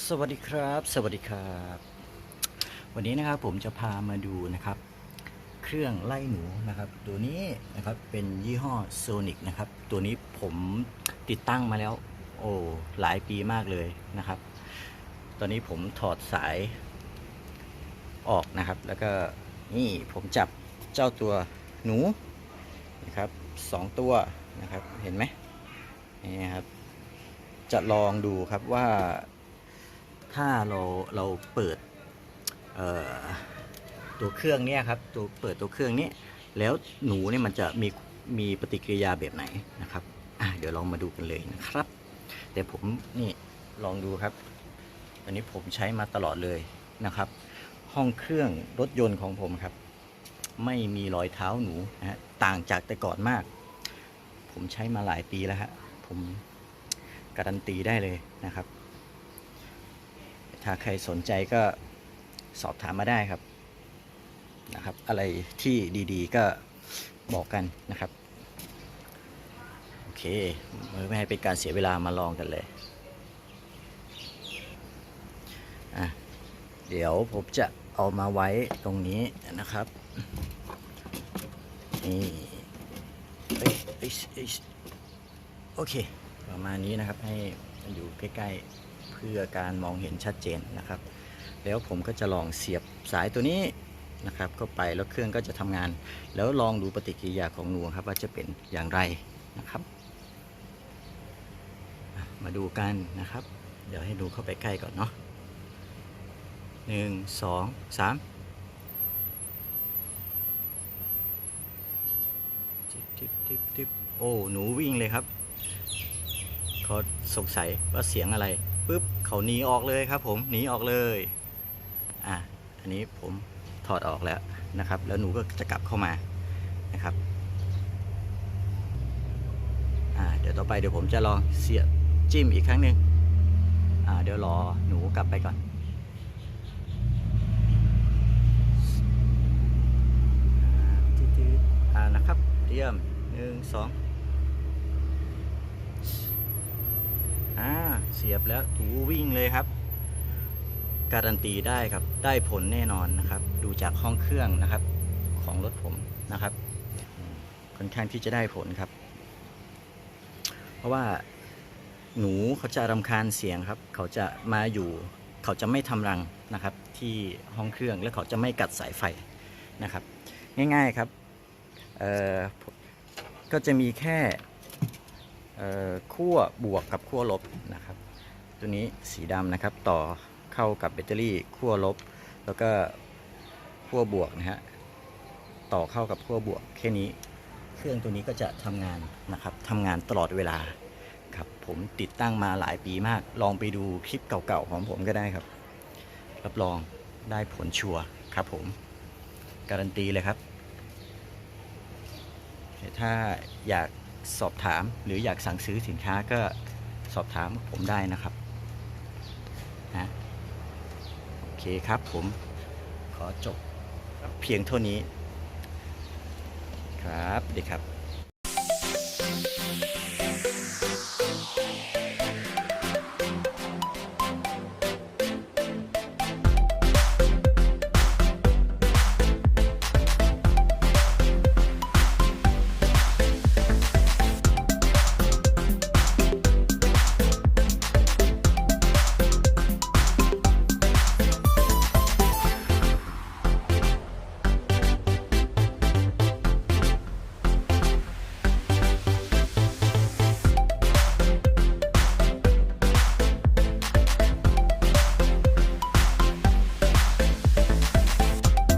สวัสดีครับ สวัสดีครับ วันนี้นะครับผมจะพามาดูนะครับ เครื่องไล่หนูนะครับ ตัวนี้นะครับเป็นยี่ห้อโซนิกนะครับ ตัวนี้ผมติดตั้งมาแล้ว โอ้หลายปีมากเลยนะครับ ตอนนี้ผมถอดสายออกนะครับ แล้วก็นี่ผมจับเจ้าตัวหนูนะครับสองตัวนะครับเห็นไหมนี่ครับจะลองดูครับว่า ถ้าเราเราเปิดตัวเครื่องเนี่ยครับตัวเปิดตัวเครื่องนี้แล้วหนูเนี่ยมันจะมีมีปฏิกิริยาแบบไหนนะครับเดี๋ยวลองมาดูกันเลยนะครับ แต่ผมนี่ลองดูครับ อันนี้ผมใช้มาตลอดเลยนะครับ ห้องเครื่องรถยนต์ของผมครับ ไม่มีรอยเท้าหนูนะฮะต่างจากแต่ก่อนมาก ผมใช้มาหลายปีแล้วฮะผมการันตีได้เลยนะครับ ถ้าใครสนใจก็สอบถามมาได้ครับนะครับ อะไรที่ดีๆก็บอกกันนะครับ โอเคไม่ให้เป็นการเสียเวลามาลองกันเลยอะเดี๋ยวผมจะเอามาไว้ตรงนี้นะครับ นี่เอ้ยเอ้ยโอเค ประมาณนี้นะครับให้มันอยู่ใกล้ๆ เพื่อการมองเห็นชัดเจนนะครับ แล้วผมก็จะลองเสียบสายตัวนี้นะครับเข้าไปแล้วเครื่องก็จะทำงาน แล้วลองดูปฏิกิริยาของหนูครับว่าจะเป็นอย่างไรนะครับ มาดูกันนะครับ เดี๋ยวให้ดูเข้าไปใกล้ก่อนเนาะหนึ่งสองสามทิปทิปทิปทิปโอ้ หนูวิ่งเลยครับ เขาสงสัยว่าเสียงอะไร ปุ๊บเขาหนีออกเลยครับ ผมหนีออกเลยอะอันนี้ผมถอดออกแล้วนะครับ แล้วหนูก็จะกลับเข้ามานะครับอ่าเดี๋ยวต่อไปเดี๋ยวผมจะลองเสียบจิ้มอีกครั้งหนึ่งอ่าเดี๋ยวรอหนูกลับไปก่อนอ่าตืดๆอ่านะครับเตรียมหนึ่งสอง อ่าเสียบแล้วถูวิ่งเลยครับ การันตีได้ครับได้ผลแน่นอนนะครับ ดูจากห้องเครื่องนะครับ ของรถผมนะครับค่อนข้างที่จะได้ผลครับ เพราะว่าหนูเขาจะรำคาญเสียงครับ เขาจะมาอยู่ เขาจะไม่ทำรังนะครับ ที่ห้องเครื่องและเขาจะไม่กัดสายไฟนะครับ ง่ายๆครับก็จะมีแค่เอ่อขั้วบวกกับขั้วลบนะครับ ตัวนี้สีดำนะครับ ต่อเข้ากับแบตเตอรี่ขั้วลบ แล้วก็ขั้วบวกนะฮะต่อเข้ากับขั้วบวกแค่นี้ เครื่องตัวนี้ก็จะทำงานนะครับทำงานตลอดเวลาครับผมติดตั้งมาหลายปีมาก ลองไปดูคลิปเก่าๆของผมก็ได้ครับ รับรองได้ผลชัวร์ครับผม การันตีเลยครับ ถ้าอยากสอบถามหรืออยากสั่งซื้อสินค้าก็สอบถามผมได้นะครับนะโอ เคครับผมขอจบเพียงเท่านี้ ครับดีครับ